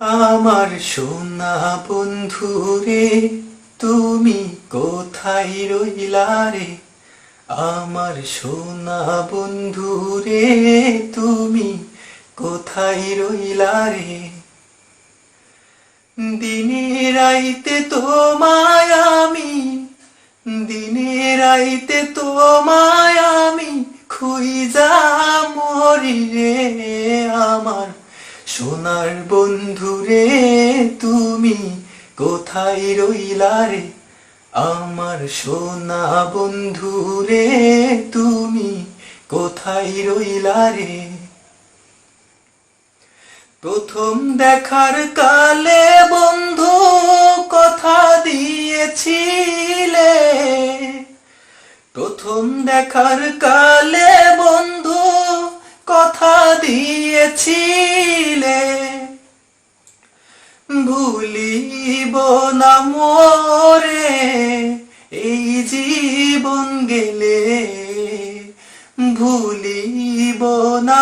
আমার সোনা বন্ধু রে, তুমি কোথায় রইলা রে? আমার সোনা বন্ধু রে, তুমি কোথায় রইলা রে? দিনে রাইতে তোমায় আমি, দিনে রাইতে তোমায় আমি খুইজা মরি রে আমার। সোনার বন্ধু রে তুমি, কোথায় রইলা রে? আমার সোনা বন্ধু রে তুমি, কোথায় রইলা রে? প্রথম দেখার কালে বন্ধু কথা দিয়েছিলে। প্রথম দেখার কালে বন্ধু না এই জীবন গেলে ভুলিব না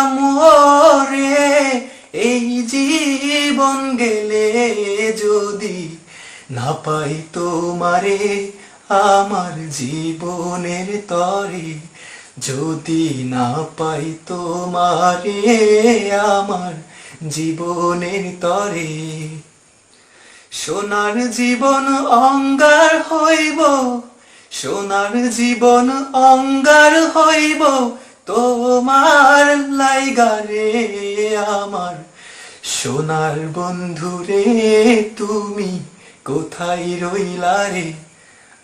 এই জীবন গেলে যদি না পাই তোমারে আমার জীবনের তরে, যদি না পাই তোমারে আমার জীবনের তরে। সোনার জীবন অঙ্গার হইব, সোনার জীবন অঙ্গার হইব তোমার লাইগারে আমার। সোনার বন্ধু রে, তুমি কোথায় রইলা রে?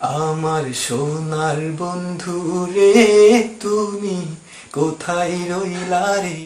আমার সোনার বন্ধু রে, তুমি কোথায় রইলা রে?